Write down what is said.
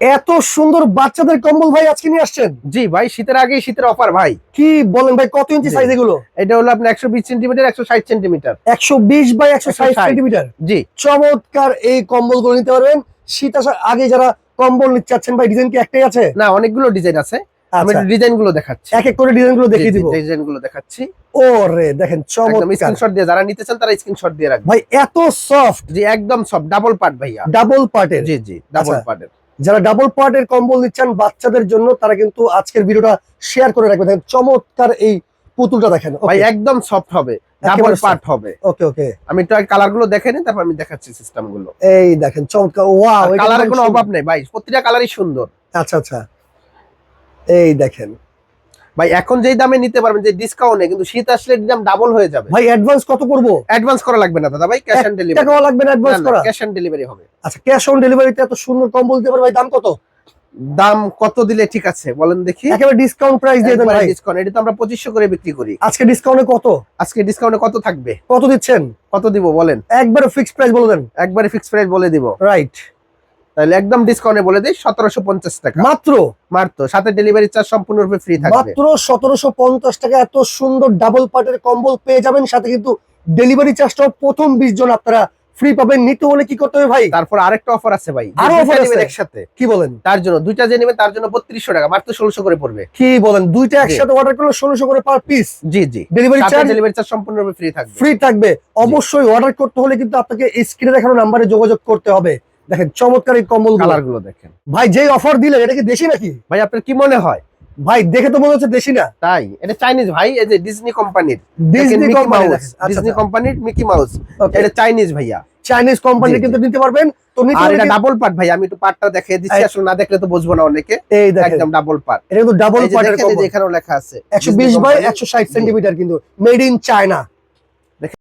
এত সুন্দর বাচ্চাদের কম্বল ভাই আজকে নিয়ে আসছেন? জি ভাই শীতের আগে শীতের অফার ভাই। কি বলেন ভাই কত ইঞ্চি সাইজ এগুলো? এটা হলো আপনার একশো বিশ সেন্টিমিটার একশো ষাট সেন্টিমিটার একশো বিশ বাই একশো ষাট সেন্টিমিটার জি। চমৎকার এই কম্বলগুলো নিতে পারবেন। শীত আসার আগে যারা কম্বল নিতে চাচ্ছেন ভাই ডিজাইন কি একটাই আছে? না অনেকগুলো ডিজাইন আছে। আমি ডিজাইনগুলো দেখাচ্ছি। এক এক করে ডিজাইনগুলো দেখিয়ে দিব। ডিজাইনগুলো দেখাচ্ছি। ও রে দেখেন একদম চমৎকার। স্ক্রিনশট দিয়ে যারা নিতে চান তারা স্ক্রিনশট দিয়ে রাখবেন। ভাই এত সফট জি একদম সব ডাবল পার্ট ভাইয়া। ডাবল পার্টের জি জি ডাবল আচ্ছা। পার্টের যারা ডাবল পার্টের কম্বল নিচ্ছেন বাচ্চাদের জন্য তারা কিন্তু আজকের ভিডিওটা শেয়ার করে রাখবে। দেখেন চমৎকার এই পুতুলটা দেখেন। ভাই একদম সফট হবে ডাবল পার্ট হবে। ওকে ওকে আমি তো কালারগুলো দেখে নিই তারপর আমি দেখাচ্ছি সিস্টেমগুলো। এই দেখেন চমৎকার। ওয়াও কালারের কোনো অভাব নেই ভাই প্রতিটা কালারই সুন্দর। আচ্ছা আচ্ছা। এই দেখেন ভাই এখন যেই দামে নিতে পারবেন যে ডিসকাউন্টে কিন্তু শীত আসলে দাম ডাবল হয়ে যাবে। ভাই অ্যাডভান্স কত করব? অ্যাডভান্স করা লাগবে না দাদা ভাই ক্যাশ অন ডেলিভারি টাকাও লাগবে না অ্যাডভান্স করা? ক্যাশ অন ডেলিভারি হবে। আচ্ছা ক্যাশ অন ডেলিভারিতে এত সুন্দর কম বলতে পারবে ভাই দাম কত? দাম কত দিলে ঠিক আছে বলেন দেখি। একেবারে ডিসকাউন্ট প্রাইস দিয়ে দেন ভাই। ডিসকাউন্ট এটা তো আমরা পঁচিশশো করে বিক্রি করি। আজকে ডিসকাউন্টে কত? আজকে ডিসকাউন্টে কত থাকবে? কত দিচ্ছেন? কত দিব বলেন। একবারে ফিক্সড প্রাইস বলে দেন। একবারে ফিক্সড প্রাইস বলে দিব। রাইট তাহলে একদম ডিসকাউন্টে বলে দিই সতেরোশো পঞ্চাশ টাকা। মাত্র? মারতো সাথে ডেলিভারি চার্জ সম্পূর্ণরূপে ফ্রি থাকবে। মাত্র সতেরোশো পঞ্চাশ টাকা এত সুন্দর ডাবল পার্টের কম্বল পেয়ে যাবেন সাথে কিন্তু ডেলিভারি চার্জটাও প্রথম বিশ জন আপনারা ফ্রি পাবেন। নিতে হলে কি করতে হবে ভাই? তারপর আরেকটা অফার আছে ভাই আরও offer আছে? একসাথে। কি বলেন? তার জন্য দুইটা যে নেবেন তার জন্য বত্রিশশো টাকা মাত্র ষোলোশো করে পড়বে। কি বলেন? দুইটা একসাথে অর্ডার করলে ষোলোশো করে পার পিস জি জি। ডেলিভারি চার্জ ডেলিভারি চার্জ সম্পূর্ণরূপে ফ্রি থাকবে। ফ্রি থাকবে। অবশ্যই অর্ডার করতে হলে কিন্তু আপনাকে স্ক্রিনে দেখানো নাম্বারে যোগাযোগ করতে হবে। দেখেন চমৎকার এই কম্বল কালারগুলো দেখেন। ভাই যেই অফার দিলেন এটা কি দেশি নাকি? ভাই আপনার কি মনে হয়? ভাই দেখে তো মনে হচ্ছে দেশি না। তাই এটা চাইনিজ ভাই এই যে ডিজনি কোম্পানির ডিজনি কোম্পানি ডিজনি কোম্পানির মিকি মাউস এটা চাইনিজ ভাইয়া। Chinese company. কিন্তু নিতে পারবেন। তো নিতে আর এটা ডাবল পার্ট ভাই আমি একটু পার্টটা দেখিয়ে দিচ্ছি। আসলে না দেখলে তো বুঝব না অনেকে। এই দেখেন। একদম ডাবল পার্ট এটা কিন্তু ডাবল পার্টের কম্বল এখানেও লেখা আছে। একশো Disney বিশ বাই company। একশো ষাট সেন্টিমিটার কিন্তু মেড ইন চায়না